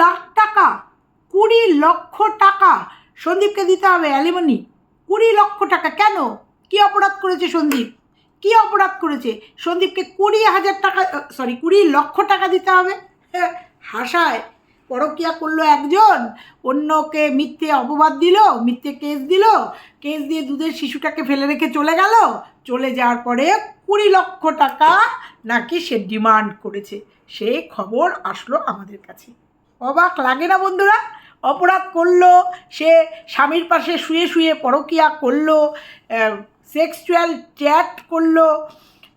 লাখ টাকা, কুড়ি লক্ষ টাকা। সন্দীপকে দিতে হবে অ্যালিমনি কুড়ি লক্ষ টাকা কেন? কি অপরাধ করেছে সন্দীপ? কি অপরাধ করেছে? সন্দীপকে কুড়ি হাজার টাকা সরি কুড়ি লক্ষ টাকা দিতে হবে? হাসায়। পরকিয়া করল একজন। অন্যকে মিথ্যে অপবাদ দিল, মিথ্যে কেস দিল। কেস দিয়ে দুধের শিশুটাকে ফেলে রেখে চলে গেল। চলে যাওয়ার পরে কুড়ি লক্ষ টাকা নাকি সে ডিমান্ড করেছে। সে খবর আসলো আমাদের কাছে। অবাক লাগে না বন্ধুরা? অপরাধ করল, সে স্বামীর পাশে শুয়ে শুয়ে পরকিয়া করল সেক্সুয়াল চ্যাট করল,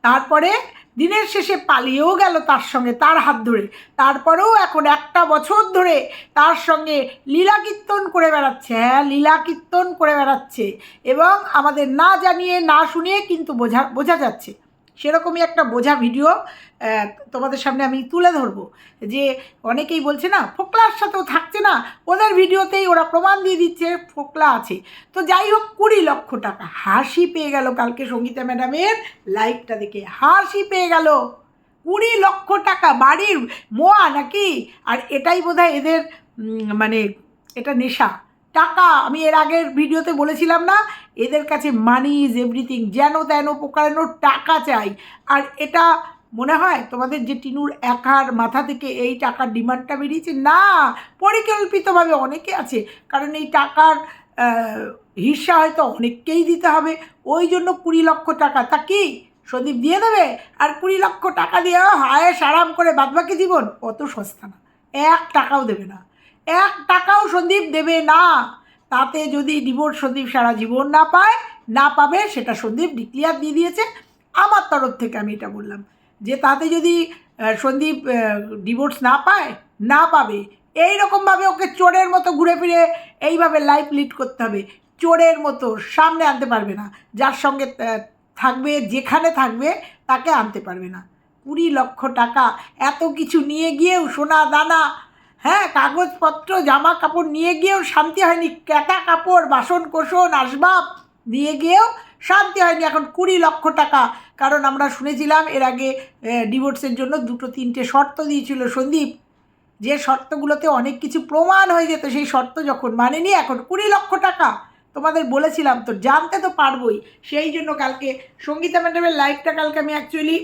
তারপরে দিনের শেষে পালিয়েও গেল তার সঙ্গে তার হাত ধরে। তারপরেও এখন একটা বছর ধরে তার সঙ্গে লীলা কীর্তন করে বেড়াচ্ছে হ্যাঁ লীলা কীর্তন করে বেড়াচ্ছে এবং আমাদের না জানিয়ে, না শুনিয়ে কিন্তু বোঝা বোঝা যাচ্ছে। সেরকমই একটা বোঝা ভিডিও তোমাদের সামনে আমি তুলে ধরবো। যে অনেকেই বলছে, না, ফোকলার সাথেও থাকছে না। ওদের ভিডিওতেই ওরা প্রমাণ দিয়ে দিচ্ছে, ফোকলা আছে। তো যাই হোক, কুড়ি লক্ষ টাকা হাসি পেয়ে গেল কালকে সঙ্গীতা ম্যাডামের লাইভটা দেখে। হাসি পেয়ে গেল। কুড়ি লক্ষ টাকা বাড়ির মোয়া নাকি? আর এটাই বোধহয় এদের মানে এটা নেশা। টাকা, আমি এর আগের ভিডিওতে বলেছিলাম না, এদের কাছে মানি ইজ এভরিথিং যেন তেন প্রকারের টাকা চাই। আর এটা মনে হয় তোমাদের যে টিনুর একার মাথা থেকে এই টাকার ডিমান্ডটা বেরিয়েছে? না, পরিকল্পিতভাবে অনেকে আছে। কারণ এই টাকার হিস্সা হয়তো অনেককেই দিতে হবে। ওই জন্য কুড়ি লক্ষ টাকা। তা কি? সন্দীপ দিয়ে দেবে? আর কুড়ি লক্ষ টাকা দিয়ে হায় সারাম করে বাদবাকি জীবন? অত সস্তা না। এক টাকাও দেবে না। এক টাকাও সন্দীপ দেবে না। তাতে যদি ডিভোর্স সন্দীপ সারা জীবন না পায়, না পাবে, সেটা সন্দীপ ডিক্লিয়ার দিয়ে দিয়েছে। আমার তরফ থেকে আমি এটা বললাম। যে তাতে যদি সন্দীপ ডিভোর্স না পায়, না পাবে। এই রকমভাবে ওকে চোরের মতো ঘুরে ফিরে এইভাবে লাইফ লিড করতে হবে। চোরের মতো সামনে আনতে পারবে না। যার সঙ্গে থাকবে, যেখানে থাকবে, তাকে আনতে পারবে না। কুড়ি লক্ষ টাকা, এত কিছু নিয়ে গিয়েও সোনা দানা হ্যাঁ কাগজপত্র জামা কাপড় নিয়ে গিয়েও শান্তি হয়নি। ক্যাটা কাপড়, বাসন কোসন, আসবাব দিয়ে গিয়েও শান্তি হয়নি। এখন কুড়ি লক্ষ টাকা কারণ আমরা শুনেছিলাম এর আগে ডিভোর্সের জন্য দুটো তিনটে শর্ত দিয়েছিল সন্দীপ। যে শর্তগুলোতে অনেক কিছু প্রমাণ হয়ে যেত, সেই শর্ত যখন মানেনি, এখন কুড়ি লক্ষ টাকা। তোমাদের বলেছিলাম তো, জানতে তো পারবোই। সেই জন্য কালকে সঙ্গীতা ম্যাডামের লাইভটা কালকে আমি অ্যাকচুয়ালি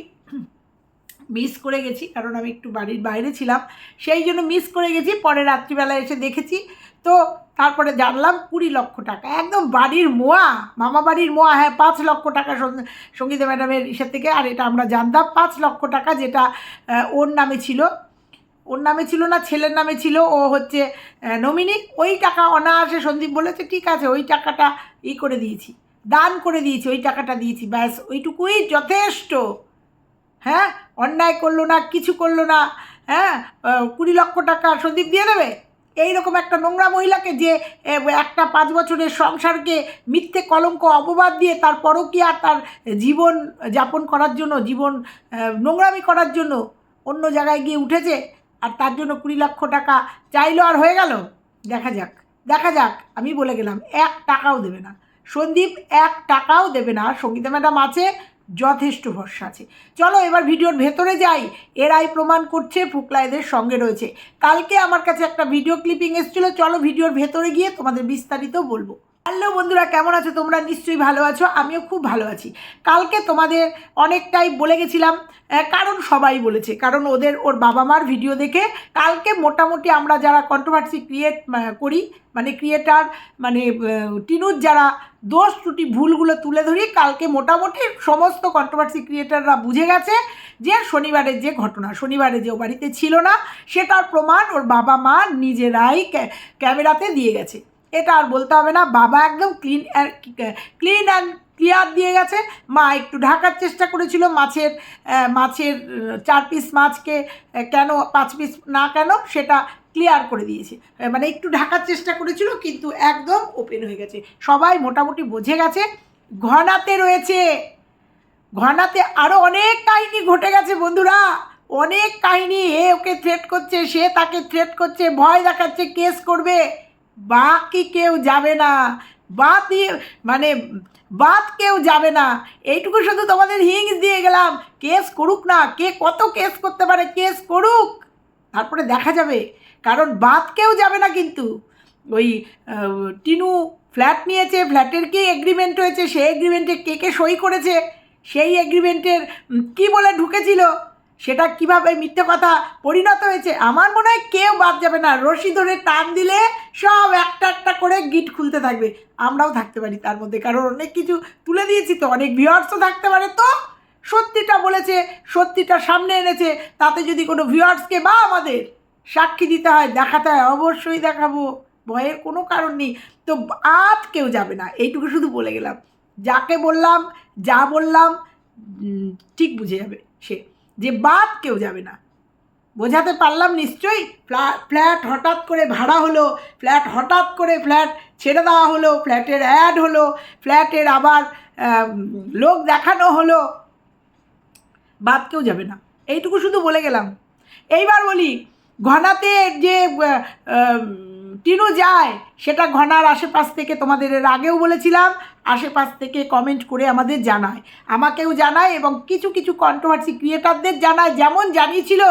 মিস করে গেছি, কারণ আমি একটু বাড়ির বাইরে ছিলাম। সেই জন্য মিস করে গেছি, পরে রাত্রিবেলা এসে দেখেছি তো তারপরে জানলাম কুড়ি লক্ষ টাকা। একদম বাড়ির মোয়া, মামা বাড়ির মোয়া হ্যাঁ পাঁচ লক্ষ টাকা সঙ্গীতা ম্যাডামের ইসের থেকে, আর এটা আমরা জানতাম, পাঁচ লক্ষ টাকা যেটা ওর নামে ছিল। ওর নামে ছিল না, ছেলের নামে ছিল, ও হচ্ছে নমিনি। ওই টাকা অনায়াসে সন্দীপ বলেছে, ঠিক আছে, ওই টাকাটা ই করে দিয়েছি, দান করে দিয়েছি, ওই টাকাটা দিয়েছি, ব্যাস, ওইটুকুই যথেষ্ট। হ্যাঁ অন্যায় করল না, কিছু করল না হ্যাঁ কুড়ি লক্ষ টাকা সন্দীপ দিয়ে দেবে? এইরকম একটা নোংরা মহিলাকে যে একটা পাঁচ বছরের সংসারকে মিথ্যে কলঙ্ক, অপবাদ দিয়ে কি আর তার জীবন যাপন করার জন্য, জীবন নোংরামি করার জন্য অন্য জায়গায় গিয়ে উঠেছে আর তার জন্য কুড়ি লক্ষ টাকা চাইলো আর হয়ে গেল। দেখা যাক দেখা যাক, আমি বলে গেলাম, এক টাকাও দেবে না। সন্দীপ এক টাকাও দেবে না। সঙ্গীতা ম্যাডাম আছে যথেষ্ট ভরসা আছে। চলো এবার ভিডিওর ভেতরে যাই। এরাই প্রমাণ করছে ফুকলা এদের সঙ্গে রয়েছে। কালকে আমার কাছে একটা ভিডিও ক্লিপিং এসেছিল। চলো ভিডিওর ভেতরে গিয়ে তোমাদের বিস্তারিত বলব। হ্যালো বন্ধুরা, কেমন আছো? তোমরা নিশ্চয়ই ভালো আছো, আমিও খুব ভালো আছি। কালকে তোমাদের অনেকটাই বলে গেছিলাম কারণ সবাই বলেছে, কারণ ওদের, ওর বাবা মার ভিডিও দেখে কালকে মোটামুটি আমরা যারা কন্ট্রোভার্সি ক্রিয়েট করি মানে ক্রিয়েটার মানে টিনুর যারা দোষ ত্রুটি, ভুলগুলো তুলে ধরি, কালকে মোটামুটি সমস্ত কন্ট্রোভার্সি ক্রিয়েটাররা বুঝে গেছে যে শনিবারের যে ঘটনা, শনিবারে যে ও বাড়িতে ছিল না, সেটার প্রমাণ ওর বাবা মা নিজেরাই ক্যামেরাতে দিয়ে গেছে। এটা আর বলতে হবে না। বাবা একদম ক্লিন ক্লিন অ্যান্ড ক্লিয়ার দিয়ে গেছে। মা একটু ঢাকার চেষ্টা করেছিল মাছের মাছের চার পিস মাছকে কেন পাঁচ পিস না কেন সেটা ক্লিয়ার করে দিয়েছে। মানে একটু ঢাকার চেষ্টা করেছিল কিন্তু একদম ওপেন হয়ে গেছে। সবাই মোটামুটি বুঝে গেছে। ঘনাতে রয়েছে। ঘনাতে আরও অনেক কাহিনী ঘটে গেছে বন্ধুরা। অনেক কাহিনী। এ ওকে থ্রেট করছে, সে তাকে থ্রেট করছে, ভয় দেখাচ্ছে কেস করবে। বাকি কেউ যাবে না। বাদ মানে বাদ কেউ যাবে না। এইটুকু শুধু তোমাদের হিংস দিয়ে গেলাম। কেস করুক না, কে কত কেস করতে পারে, কেস করুক। তারপরে দেখা যাবে। কারণ বাদ কেউ যাবে না কিন্তু। ওই টিনু ফ্ল্যাট নিয়েছে, ফ্ল্যাটের কি এগ্রিমেন্ট হয়েছে? সেই এগ্রিমেন্টে কে কে সই করেছে? সেই এগ্রিমেন্টের কি বলে ঢুকেছিল? সেটা কীভাবে মিথ্যে কথা পরিণত হয়েছে? আমার মনে হয় কেউ বাদ যাবে না। রশি ধরে টান দিলে সব একটা একটা করে গিট খুলতে থাকবে। আমরাও থাকতে পারি তার মধ্যে। কারণ অনেক কিছু তুলে দিয়েছি তো। অনেক ভিউয়ার্সও থাকতে পারে তো। সত্যিটা বলেছে, সত্যিটা সামনে এনেছে। তাতে যদি কোনো ভিউয়ার্সকে বা আমাদের সাক্ষী দিতে হয়, দেখাতে হয়, অবশ্যই দেখাবো। ভয়ের কোনো কারণ নেই। তো আজ কেউ যাবে না। এইটুকু শুধু বলে গেলাম। যাকে বললাম, যা বললাম ঠিক বুঝে যাবে সে। যে বাদ কেউ যাবে না। বোঝাতে পারলাম নিশ্চয়ই? ফ্ল্যাট হঠাৎ করে ভাড়া হলো, ফ্ল্যাট হঠাৎ করে ফ্ল্যাট ছেড়ে দেওয়া হলো, ফ্ল্যাটের অ্যাড হলো, ফ্ল্যাটের আবার লোক দেখানো হলো। বাদ কেউ যাবে না। এইটুকু শুধু বলে গেলাম। এইবার বলি, ঘনাতে যে টিনু যায়, সেটা ঘনার আশেপাশ থেকে তোমাদের আগেও বলেছিলাম। আশেপাশ থেকে কমেন্ট করে আমাদের জানায়। আমাকেও জানায় এবং কিছু কিছু কন্ট্রোভার্সি ক্রিয়েটারদের জানায়। যেমন জানিয়েছিল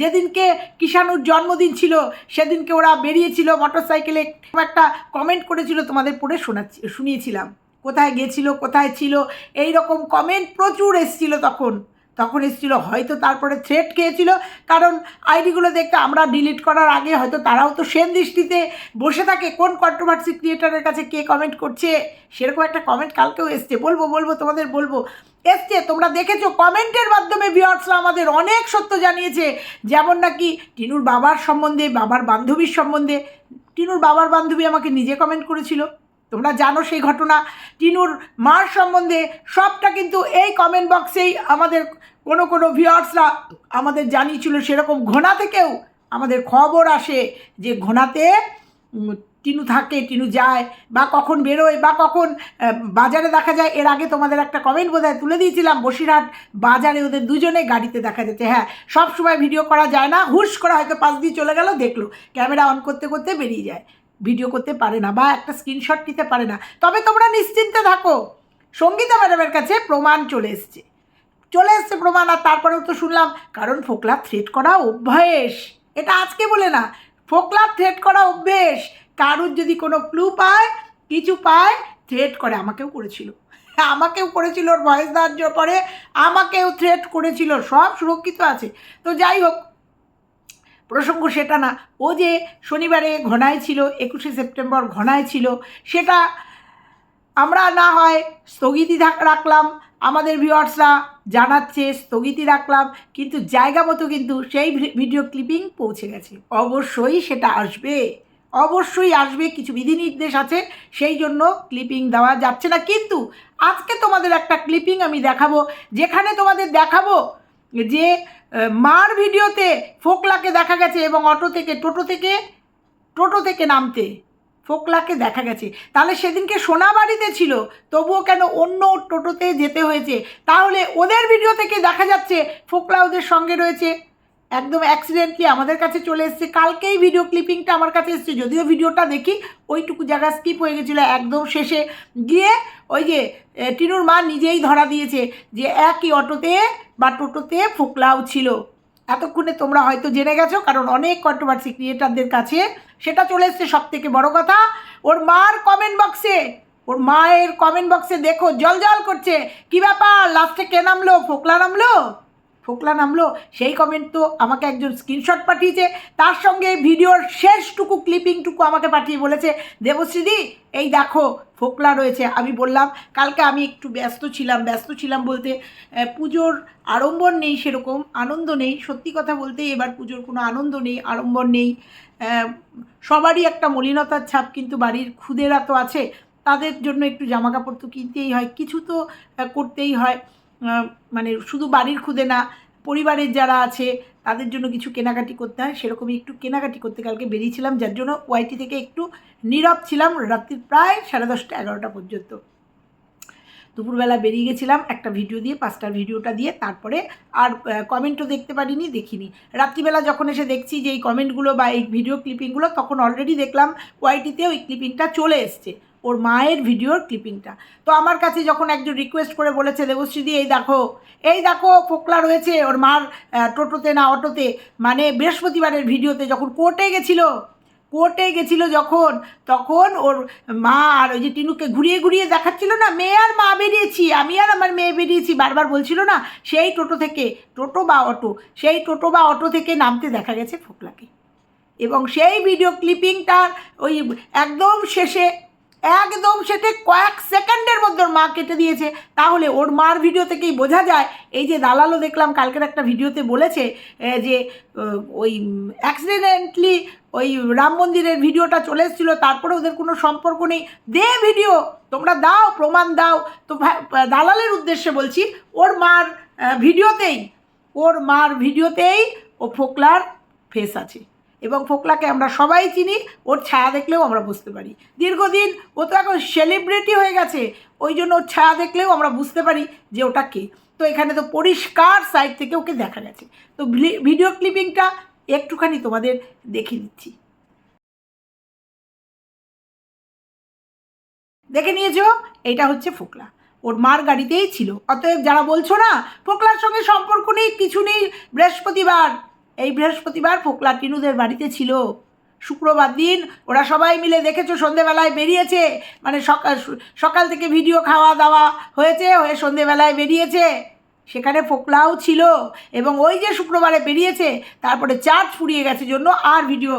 যেদিনকে কিষাণুর জন্মদিন ছিল, সেদিনকে ওরা বেরিয়েছিল মোটর সাইকেলে একটা কমেন্ট করেছিল তোমাদের পড়ে শোনাচ্ছি, শুনিয়েছিলাম। কোথায় গেছিল, কোথায় ছিল এই রকম কমেন্ট প্রচুর এসছিল তখন। তখন এসেছিল, হয়তো তারপরে থ্রেট খেয়েছিল কারণ আইডিগুলো দেখতে আমরা ডিলিট করার আগে হয়তো তারাও তো সেন দৃষ্টিতে বসে থাকে, কোন কন্ট্রোভার্সি ক্রিয়েটারের কাছে কে কমেন্ট করছে? সেরকম একটা কমেন্ট কালকেও এসছে। বলব বলব, তোমাদের বলব। এসছে, তোমরা দেখেছ কমেন্টের মাধ্যমে ভিউয়ার্সরা আমাদের অনেক সত্য জানিয়েছে। যেমন নাকি টিনুর বাবার সম্বন্ধে, বাবার বান্ধবীর সম্বন্ধে। টিনুর বাবার বান্ধবী আমাকে নিজে কমেন্ট করেছিল। তোমরা জানো সেই ঘটনা। টিনুর মার সম্বন্ধে সবটা কিন্তু এই কমেন্ট বক্সেই আমাদের কোনো কোনো ভিউয়ার্সরা আমাদের জানিয়েছিল সেরকম। ঘোনা থেকেও আমাদের খবর আসে যে ঘোনাতে টিনু থাকে, টিনু যায় বা কখন বেরোয় বা কখন বাজারে দেখা যায়। এর আগে তোমাদের একটা কমেন্ট বোধহয় তুলে দিয়েছিলাম, বসিরহাট বাজারে ওদের দুজনে গাড়িতে দেখা যাচ্ছে। হ্যাঁ সব সময় ভিডিও করা যায় না। হুশ করে হয়তো পাশ দিয়ে চলে গেল, দেখল। ক্যামেরা অন করতে করতে বেরিয়ে যায়। ভিডিও করতে পারে না বা একটা স্ক্রিনশট নিতে পারে না। তবে তোমরা নিশ্চিন্তে থাকো। সঙ্গীতা ম্যাডামের কাছে প্রমাণ চলে এসছে। চলে এসছে প্রমাণ আর তারপরেও তো শুনলাম, কারণ ফোকলা থ্রেট করা অভ্যাস। এটা আজকে বলে না। ফোকলা থ্রেট করা অভ্যেস। কারুর যদি কোনো ক্লু পায়, কিছু পায় থ্রেট করে। আমাকেও করেছিল। আমাকেও করেছিল, ওর ভয়েস দেওয়ার পরে আমাকেও থ্রেট করেছিল। সব সুরক্ষিত আছে। তো যাই হোক প্রসঙ্গ সেটা না। ও যে শনিবারে ঘনায় ছিল, একুশে সেপ্টেম্বর ঘনায় ছিল, সেটা আমরা না হয় স্থগিতই থাক- রাখলাম। আমাদের ভিউয়ার্সরা জানাচ্ছে স্থগিতই রাখলাম, কিন্তু জায়গা মতো কিন্তু সেই ভিডিও ক্লিপিং পৌঁছে গেছে। অবশ্যই সেটা আসবে। অবশ্যই আসবে, কিছু বিধিনির্দেশ আছে, সেই জন্য ক্লিপিং দেওয়া যাচ্ছে না। কিন্তু আজকে তোমাদের একটা ক্লিপিং আমি দেখাবো, যেখানে তোমাদের দেখাবো যে মার ভিডিওতে ফোকলাকে দেখা গেছে এবং অটো থেকে, টোটো থেকে টোটো থেকে নামতে ফোকলাকে দেখা গেছে। তাহলে সেদিনকে সোনাবাড়িতে ছিল, তবুও কেন অন্য টোটোতে যেতে হয়েছে? তাহলে ওদের ভিডিও থেকে দেখা যাচ্ছে ফোকলা ওদের সঙ্গে রয়েছে। একদম অ্যাক্সিডেন্টলি আমাদের কাছে চলে এসছে। কালকেই ভিডিও ক্লিপিংটা আমার কাছে এসছে, যদিও ভিডিওটা দেখি, ওইটুকু জায়গা স্কিপ হয়ে গেছিল একদম শেষে। গিয়ে ওই যে টিনুর মা নিজেই ধরা দিয়েছে যে একই অটোতে বা টোটোতে ফোকলাও ছিল। এতক্ষণে তোমরা হয়তো জেনে গেছো, কারণ অনেক কন্ট্রোভার্সি ক্রিয়েটারদের কাছে সেটা চলে এসছে সব থেকে বড় কথা। ওর মার কমেন্ট বক্সে ওর মায়ের কমেন্ট বক্সে দেখো জল জল করছে। কি ব্যাপার? লাস্টে কে নামলো? ফোকলা নামলো? ফোকলা নামলো, সেই কমেন্ট তো আমাকে একজন স্ক্রিনশট পাঠিয়েছে, তার সঙ্গে ভিডিওর শেষটুকু ক্লিপিংটুকু আমাকে পাঠিয়ে বলেছে, দেবশ্রীদি, এই দেখো, ফোকলা রয়েছে। আমি বললাম, কালকে আমি একটু ব্যস্ত ছিলাম ব্যস্ত ছিলাম বলতে পুজোর আড়ম্বর নেই সেরকম, আনন্দ নেই। সত্যি কথা বলতে এবার পুজোর কোনো আনন্দ নেই, আড়ম্বর নেই। সবারই একটা মলিনতার ছাপ, কিন্তু বাড়ির খুদেরা তো আছে, তাদের জন্য একটু জামা কাপড় তো কিনতেই হয়, কিছু তো করতেই হয়। মানে শুধু বাড়ির খুদে না, পরিবারের যারা আছে, তাদের জন্য কিছু কেনাকাটি করতে হয়। সেরকমই একটু কেনাকাটি করতে কালকে বেরিয়েছিলাম, যার জন্য ওয়াইটি থেকে একটু নীরব ছিলাম রাত্রি প্রায় সাড়ে দশটা, এগারোটা পর্যন্ত। দুপুরবেলা বেরিয়ে গেছিলাম একটা ভিডিও দিয়ে, পাঁচটার ভিডিওটা দিয়ে, তারপরে আর কমেন্টও দেখতে পারিনি, দেখিনি। রাত্রিবেলা যখন এসে দেখছি যে এই কমেন্টগুলো বা এই ভিডিও ক্লিপিংগুলো তখন অলরেডি দেখলাম ওয়াইটিতে ওই ক্লিপিংটা চলে এসছে। ওর মায়ের ভিডিওর ক্লিপিংটা তো আমার কাছে যখন একজন রিকোয়েস্ট করে বলেছে দেবশ্রীদি এই দেখো এই দেখো, ফোকলা রয়েছে ওর মার টোটোতে না অটোতে। মানে বৃহস্পতিবারের ভিডিওতে যখন কোর্টে গেছিল কোর্টে গেছিল যখন, তখন ওর মা আর ওই যে টিনুকে ঘুরিয়ে ঘুরিয়ে দেখাচ্ছিল না মেয়ে আর মা বেরিয়েছি, আমি আর আমার মেয়ে বেরিয়েছি। বারবার বলছিল না, সেই টোটো থেকে, টোটো বা অটো, সেই টোটো বা অটো থেকে নামতে দেখা গেছে ফোকলাকে। এবং সেই ভিডিও ক্লিপিংটার ওই একদম শেষে একদম সেটা কয়েক সেকেন্ডের মধ্যে ওর মা কেটে দিয়েছে। তাহলে ওর মার ভিডিও থেকেই বোঝা যায়, এই যে দালালও দেখলাম কালকের একটা ভিডিওতে বলেছে যে ওই অ্যাক্সিডেন্টলি ওই রাম মন্দিরের ভিডিওটা চলে এসেছিল, তারপরে ওদের কোনো সম্পর্ক নেই। দে ভিডিও তোমরা দাও, প্রমাণ দাও। তো দালালের উদ্দেশ্যে বলছি, ওর মার ভিডিওতেই, ওর মার ভিডিওতেই ও ফোকলার ফেস আছে। এবং ফোকলাকে আমরা সবাই চিনি, ওর ছায়া দেখলেও আমরা বুঝতে পারি। দীর্ঘদিন ও তো এখন সেলিব্রিটি হয়ে গেছে, ওই জন্য ওর ছায়া দেখলেও আমরা বুঝতে পারি যে ওটা কে। তো এখানে তো পরিষ্কার সাইড থেকে ওকে দেখা গেছে। তো ভিডিও ক্লিপিংটা একটুখানি তোমাদের দেখে দিচ্ছি। দেখে নিয়েছো? এটা হচ্ছে ফোকলা। ওর মার গাড়িতেই ছিল। অতএব যারা বলছো না, ফোকলার সঙ্গে সম্পর্ক নেই, কিছু নেই, বৃহস্পতিবার। এই বৃহস্পতিবার ফোকলা টিনুদের বাড়িতে ছিল। শুক্রবার দিন ওরা সবাই মিলে দেখেছ, সন্ধেবেলায় বেরিয়েছে। মানে সকাল সকাল থেকে ভিডিও খাওয়া দাওয়া হয়েছে, হয়ে সন্ধেবেলায় বেরিয়েছে। সেখানে ফোকলাও ছিল এবং ওই যে শুক্রবারে বেরিয়েছে, তারপরে চার্জ ফুরিয়ে গেছে জন্য আর ভিডিও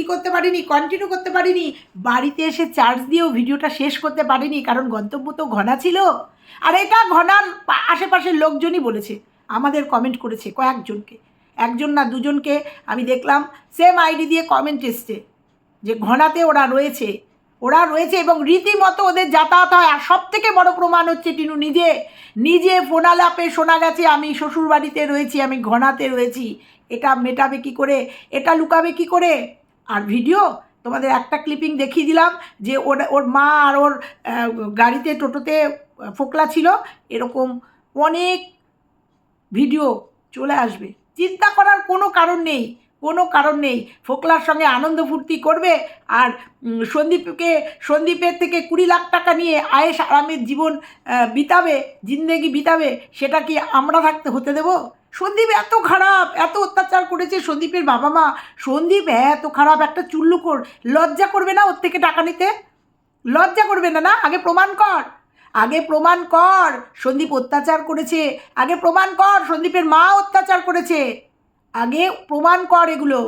ই করতে পারিনি কন্টিনিউ করতে পারিনি। বাড়িতে এসে চার্জ দিয়েও ভিডিওটা শেষ করতে পারিনি, কারণ গন্তব্য তো ঘনা ছিল। আর এটা ঘনার আশেপাশের লোকজনই বলেছে, আমাদের কমেন্ট করেছে কয়েকজনকে। একজন না দুজনকে আমি দেখলাম সেম আইডি দিয়ে কমেন্ট এসছে যে ঘনাতে ওরা রয়েছে। ওরা রয়েছে এবং রীতিমতো ওদের যাতায়াত হয়। আর সব থেকে বড় প্রমাণ হচ্ছে টিনু নিজে। নিজে ফোনালাপে শোনা গেছে, আমি শ্বশুরবাড়িতে রয়েছি, আমি ঘনাতে রয়েছি। এটা মেটাবে কি করে? এটা লুকাবে কি করে? আর ভিডিও তোমাদের একটা ক্লিপিং দেখিয়ে দিলাম যে ওর ওর মা আর ওর গাড়িতে, টোটোতে ফোকলা ছিল। এরকম অনেক ভিডিও চলে আসবে। চিন্তা করার কোনো কারণ নেই, কোনো কারণ নেই। ফোকলার সঙ্গে আনন্দ ফুর্তি করবে আর সন্দীপকে, সন্দীপের থেকে কুড়ি লাখ টাকা নিয়ে আয়েস আরামের জীবন বিতাবে, জিন্দেগি বিতাবে, সেটা কি আমরা থাকতে, হতে দেব? সন্দীপ এত খারাপ, এত অত্যাচার করেছে সন্দীপের বাবা মা সন্দীপ এত খারাপ, একটা চুল্লুকর। লজ্জা করবে না ওর থেকে টাকা নিতে? লজ্জা করবে না না? আগে প্রমাণ কর। আগে প্রমাণ কর, সন্দীপ অত্যাচার করেছে। আগে প্রমাণ কর, সন্দীপের মা অত্যাচার করেছে। আগে প্রমাণ কর এগুলো।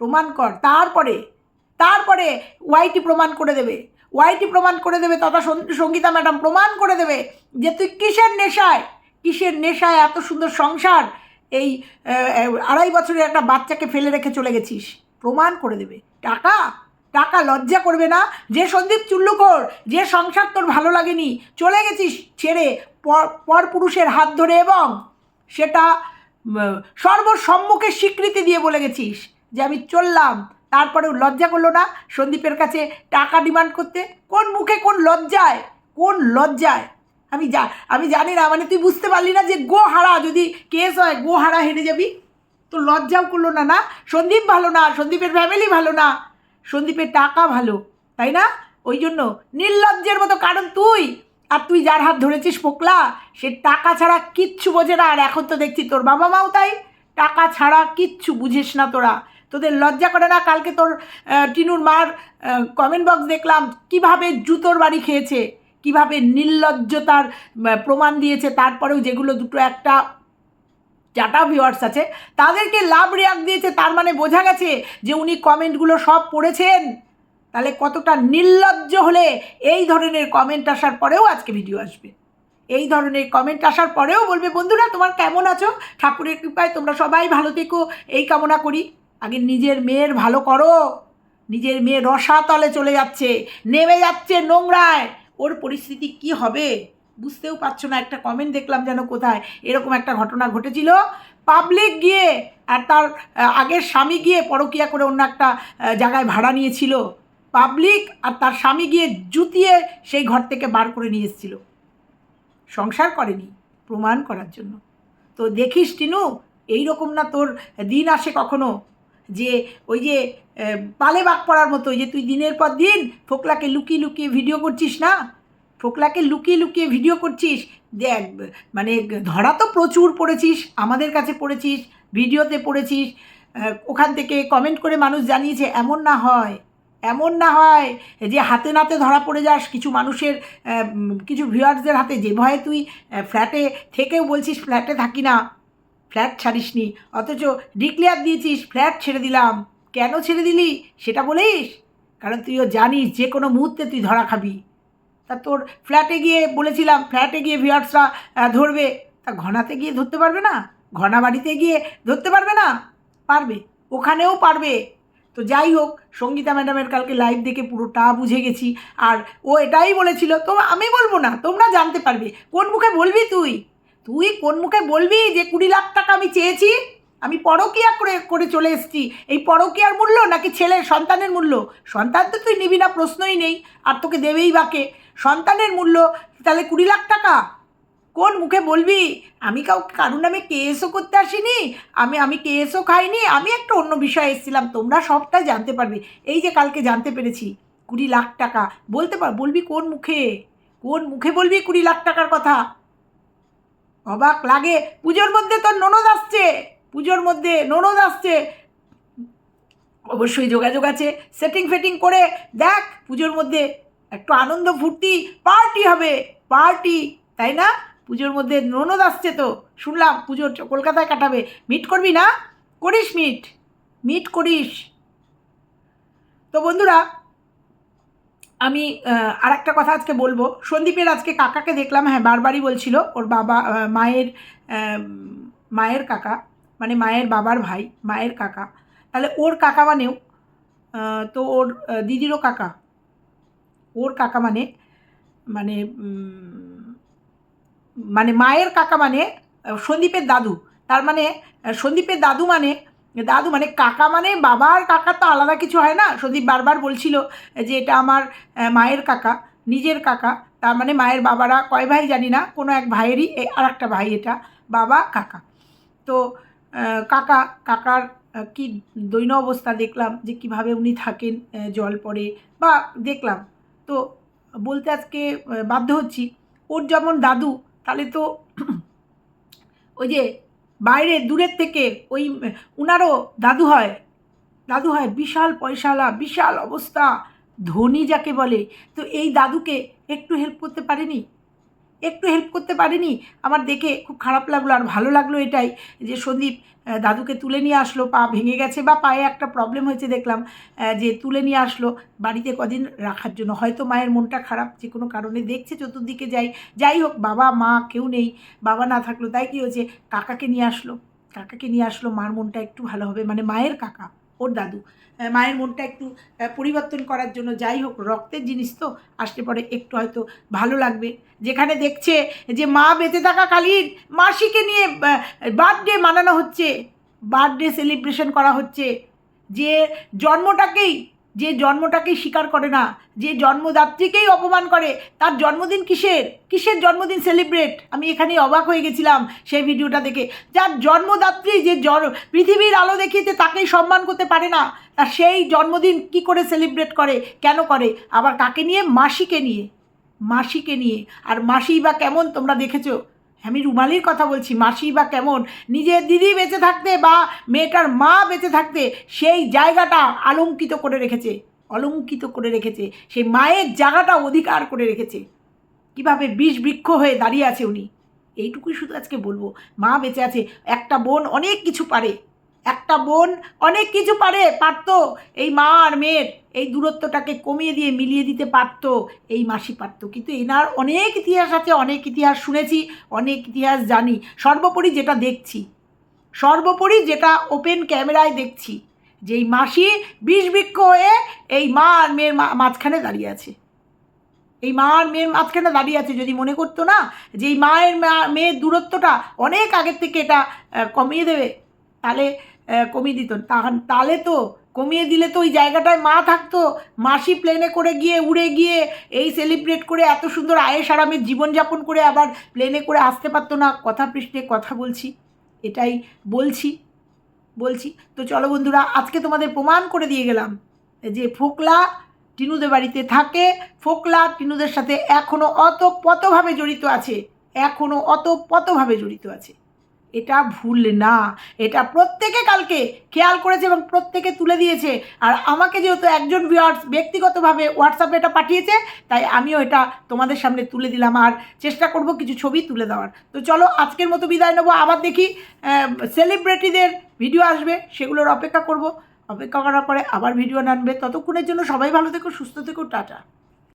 প্রমাণ কর, তারপরে তারপরে ওয়াইটি প্রমাণ করে দেবে। ওয়াইটি প্রমাণ করে দেবে, তথা সঙ্গীতা ম্যাডাম প্রমাণ করে দেবে যে তুই কিসের নেশায়? কিসের নেশায় এত সুন্দর সংসার? এই আড়াই বছরের একটা বাচ্চাকে ফেলে রেখে চলে গেছিস। প্রমাণ করে দেবে। টাকা? টাকা লজ্জা করবে না? যে সন্দীপ চুল্লুকর, যে সংসার তোর ভালো লাগেনি, চলে গেছিস ছেড়ে পর পর পুরুষের হাত ধরে এবং সেটা সর্বসম্মুখে স্বীকৃতি দিয়ে বলে গেছিস যে আমি চললাম। তারপরেও লজ্জা করল না সন্দীপের কাছে টাকা ডিমান্ড করতে? কোন মুখে কোন লজ্জায়? কোন লজ্জায়? আমি যা, আমি জানি না মানে তুই বুঝতে পারলি না যে গো হারা যদি কেস হয় গো হারা হেরে যাবি? তো লজ্জাও করল না না? সন্দীপ ভালো না, সন্দীপের ফ্যামিলি ভালো না। সন্দীপের টাকা ভালো, তাই না? ওই জন্য নির্লজ্জের মতো কারণ তুই। আর তুই যার হাত ধরেছিস পোকলা, সে টাকা ছাড়া কিচ্ছু বোঝে না। আর এখন তো দেখছি তোর বাবা মাও তাই। টাকা ছাড়া কিচ্ছু বুঝিস না তোরা। তোদের লজ্জা করে না কালকে তোর টিনুর মার কমেন্ট বক্স দেখলাম, কীভাবে জুতোর বাড়ি খেয়েছে, কীভাবে নির্লজ্জতার প্রমাণ দিয়েছে, তারপরেও যেগুলো দুটো একটা যাটা ভিউয়ার্স আছে, তাদেরকে লাভ রিয়াক্ট দিয়েছে, তার মানে বোঝা গেছে যে উনি কমেন্টগুলো সব পড়েছেন। তাহলে কতটা নির্লজ্জ হলে এই ধরনের কমেন্ট আসার পরেও আজকে ভিডিও আসবে। এই ধরনের কমেন্ট আসার পরেও বলবে, বন্ধুরা, তোমার কেমন আছো? ঠাকুরের কৃপায় তোমরা সবাই ভালো থেকো, এই কামনা করি। আগে নিজের মেয়ের ভালো করো। নিজের মেয়ে রসাতলে চলে যাচ্ছে, নেমে যাচ্ছে নোংরায়। ওর পরিস্থিতি কি হবে? বুঝতেও পারছ না, একটা কমেন্ট দেখলাম যেন কোথায়। এরকম একটা ঘটনা ঘটেছিল। পাবলিক গিয়ে আর তার আগের স্বামী গিয়ে পরকিয়া করে অন্য একটা জায়গায় ভাড়া নিয়েছিল। পাবলিক আর তার স্বামী গিয়ে জুতিয়ে সেই ঘর থেকে বার করে নিয়ে এসেছিল। সংসার করেনি, প্রমাণ করার জন্য। তো দেখিস টিনু এই রকম না তোর দিন আসে কখনো যে ওই যে পালে বাঘ পড়ার মতো যে তুই দিনের পর দিন ফোকলাকে লুকিয়ে লুকিয়ে ভিডিও করছিস না? ফোকলাকে লুকিয়ে লুকিয়ে ভিডিও করছিস, দেখ মানে ধরা তো প্রচুর পড়েছিস, আমাদের কাছে পড়েছিস ভিডিওতে পড়েছিস ওখান থেকে কমেন্ট করে মানুষ জানিয়েছে, এমন না হয়, এমন না হয় যে হাতে নাতে ধরা পড়ে যাস, কিছু মানুষের কিছু ভিউয়ার্সদের হাতে যে ভয়ে তুই ফ্ল্যাটে থেকেও বলছিস ফ্ল্যাটে থাকি না ফ্ল্যাট ছাড়িসনি, অথচ ডিক্লেয়ার দিয়েছিস ফ্ল্যাট ছেড়ে দিলাম, কেন ছেড়ে দিলি, সেটা বলিস? কারণ তুইও জানিস, যে কোনো মুহূর্তে তুই ধরা খাবি। তা তোর ফ্ল্যাটে গিয়ে বলেছিলাম ফ্ল্যাটে গিয়ে ভিউয়ার্সরা ধরবে। তা ঘনাতে গিয়ে ধরতে পারবে না? ঘনা বাড়িতে গিয়ে ধরতে পারবে না? পারবে। ওখানেও পারবে। তো যাই হোক, সঙ্গীতা ম্যাডামের কালকে লাইভ দেখে পুরোটা বুঝে গেছি। আর ও এটাই বলেছিল, তো আমি বলব না, তোমরা জানতে পারবে। কোন মুখে বলবি তুই? তুই কোন মুখে বলবি যে কুড়ি লাখ টাকা আমি চেয়েছি? আমি পরকিয়া করে করে চলে এসেছি। এই পরকিয়ার মূল্য নাকি ছেলের সন্তানের মূল্য? সন্তান তো তুই নিবি না, প্রশ্নই নেই। আর তোকে দেবেই বাকে। সন্তানের মূল্য, তাহলে কুড়ি লাখ টাকা। কোন মুখে বলবি? আমি কাউকে, কারুর নামে কেএসও করতে আসিনি, আমি আমি কেএসও খাইনি, আমি একটা অন্য বিষয়ে এসেছিলাম, তোমরা সবটাই জানতে পারবে। এই যে কালকে জানতে পেরেছি, কুড়ি লাখ টাকা। বলতে পার, বলবি কোন মুখে? কোন মুখে বলবি কুড়ি লাখ টাকার কথা? অবাক লাগে। পুজোর মধ্যে তোর ননদ আসছে, পুজোর মধ্যে ননদ আসছে। অবশ্যই যোগাযোগ আছে সেটিং ফেটিং করে দেখ পুজোর মধ্যে একটু আনন্দ ফুর্তি পার্টি হবে পার্টি তাই না? পুজোর মধ্যে ননদ আসছে তো, শুনলাম পুজোর চ- কলকাতায় কাটাবে। মিট করবি না? করিস মিট মিট করিস। তো বন্ধুরা, আমি আর একটা কথা আজকে বলব। সন্দীপের আজকে কাকাকে দেখলাম হ্যাঁ বারবারই বলছিল, ওর বাবা মায়ের মায়ের কাকা মানে মায়ের বাবার ভাই, মায়ের কাকা। তাহলে ওর কাকা মানেও তো ওর দিদিরও কাকা। ওর কাকা মানে মানে মানে মায়ের কাকা মানে সন্দীপের দাদু। তার মানে সন্দীপের দাদু মানে দাদু মানে কাকা মানে বাবার কাকা তো আলাদা কিছু হয় না। সন্দীপ বারবার বলছিল যে এটা আমার মায়ের কাকা, নিজের কাকা। তার মানে মায়ের বাবারা কয় ভাই জানি না, কোনো এক ভাইয়েরই আর একটা ভাই এটা, বাবা, কাকা। তো কাকা, কাকার কি দৈন অবস্থা দেখলাম যে কীভাবে উনি থাকেন জল পড়ে, বা দেখলাম তো বলতে আজকে বাধ্য হচ্ছি। ওর যেমন দাদু, তাহলে তো ওই যে বাইরে দূরের থেকে ওই উনারও দাদু হয়। দাদু হয় বিশাল পয়সালা, বিশাল অবস্থা, ধনী যাকে বলে। তো এই দাদুকে একটু হেল্প করতে পারেনি? একটু হেল্প করতে পারেনি। আমার দেখে খুব খারাপ লাগল আর ভালো লাগল এটাই যে সন্দীপ দাদুকে তুলে নিয়ে আসলো, পা ভেঙে গেছে বা পায়ে একটা প্রবলেম হয়েছে দেখলাম যে তুলে নিয়ে আসলো, বাড়িতে কদিন রাখার জন্য। হয়তো মায়ের মনটা খারাপ, যে কোনো কারণে দেখছে চতুর্দিকে যাই যাই হোক, বাবা, মা কেউ নেই, বাবা না থাকল, তাই কী হয়েছে? কাকাকে নিয়ে আসলো, কাকাকে নিয়ে আসলো, মার মনটা একটু ভালো হবে মানে মায়ের কাকা। ওর দাদু। মায়ের মনটা একটু পরিবর্তন করার জন্য যাই হোক, রক্তের জিনিস তো আসলে পরে, একটু হয়তো ভালো লাগবে। যেখানে দেখছে যে মা বেঁচে থাকাকালীন মাসিকে নিয়ে বার্থডে মানানো হচ্ছে বার্থডে সেলিব্রেশন করা হচ্ছে। যে জন্মটাকেই যে জন্মটাকেই স্বীকার করে না, যে জন্মদাত্রীকেই অপমান করে, তার জন্মদিন কিসের? কিসের জন্মদিন সেলিব্রেট আমি এখানে অবাক হয়ে গেছিলাম সেই ভিডিওটা দেখে। যার জন্মদাত্রী যে জন পৃথিবীর আলো দেখিয়েছে তাকেই সম্মান করতে পারে না তার সেই জন্মদিন কি করে সেলিব্রেট করে? কেন করে? আবার কাকে নিয়ে? মাসিকে নিয়ে। মাসিকে নিয়ে। আর মাসি বা কেমন তোমরা দেখেছ? আমি রুমালির কথা বলছি, মাসি বা কেমন? নিজের দিদি বেঁচে থাকতে বা মেয়েটার মা বেঁচে থাকতে সেই জায়গাটা আলঙ্কিত করে রেখেছে, অলঙ্কিত করে রেখেছে, সেই মায়ের জায়গাটা অধিকার করে রেখেছে। কীভাবে বিষ বৃক্ষ হয়ে দাঁড়িয়ে আছে উনি? এইটুকুই শুধু আজকে বলব। মা বেঁচে আছে, একটা বোন অনেক কিছু পারে। একটা বোন অনেক কিছু পারে, পারতো। এই মা আর মেয়ের এই দূরত্বটাকে কমিয়ে দিয়ে মিলিয়ে দিতে পারতো, এই মাসি পারতো। কিন্তু এনার অনেক ইতিহাস আছে, অনেক ইতিহাস শুনেছি, অনেক ইতিহাস জানি। সর্বোপরি যেটা দেখছি, সর্বোপরি যেটা ওপেন ক্যামেরায় দেখছি, যে এই মাসি বিষবৃক্ষ হয়ে এই মা আর মেয়ের মাঝখানে দাঁড়িয়ে আছে। এই মা আর মেয়ের মাঝখানে দাঁড়িয়ে আছে যদি মনে করতো না, যে এই মায়ের মেয়ের দূরত্বটা অনেক আগের থেকে এটা কমিয়ে দেবে, তাহলে কমিয়ে দিত। তাহলে তো কমিয়ে দিলে তো ওই জায়গাটায় মা থাকতো। মাসি প্লেনে করে গিয়ে, উড়ে গিয়ে এই সেলিব্রেট করে এত সুন্দর আয়েস আরামের জীবনযাপন করে আবার প্লেনে করে আসতে পারতো না। কথা পৃষ্ঠে কথা বলছি। এটাই বলছি। বলছি। তো চলো বন্ধুরা, আজকে তোমাদের প্রমাণ করে দিয়ে গেলাম যে ফোকলা টিনুদের বাড়িতে থাকে। ফোকলা টিনুদের সাথে এখনও অতপ্রতভাবে জড়িত আছে। এখনও অতপ্রতভাবে জড়িত আছে। এটা ভুল না। এটা প্রত্যেকে কালকে খেয়াল করেছে এবং প্রত্যেকে তুলে দিয়েছে। আর আমাকে যেহেতু একজন ভিউয়ার্স ব্যক্তিগতভাবে হোয়াটসঅ্যাপে এটা পাঠিয়েছে, তাই আমিও এটা তোমাদের সামনে তুলে দিলাম। আর চেষ্টা করব কিছু ছবি তুলে দেওয়ার। তো চলো, আজকের মতো বিদায় নেব। আবার দেখি সেলিব্রিটিদের ভিডিও আসবে, সেগুলোর অপেক্ষা করব। অপেক্ষা করার পরে আবার ভিডিও আনবে ততক্ষণের জন্য সবাই ভালো থেকো, সুস্থ থেকো, টাটা।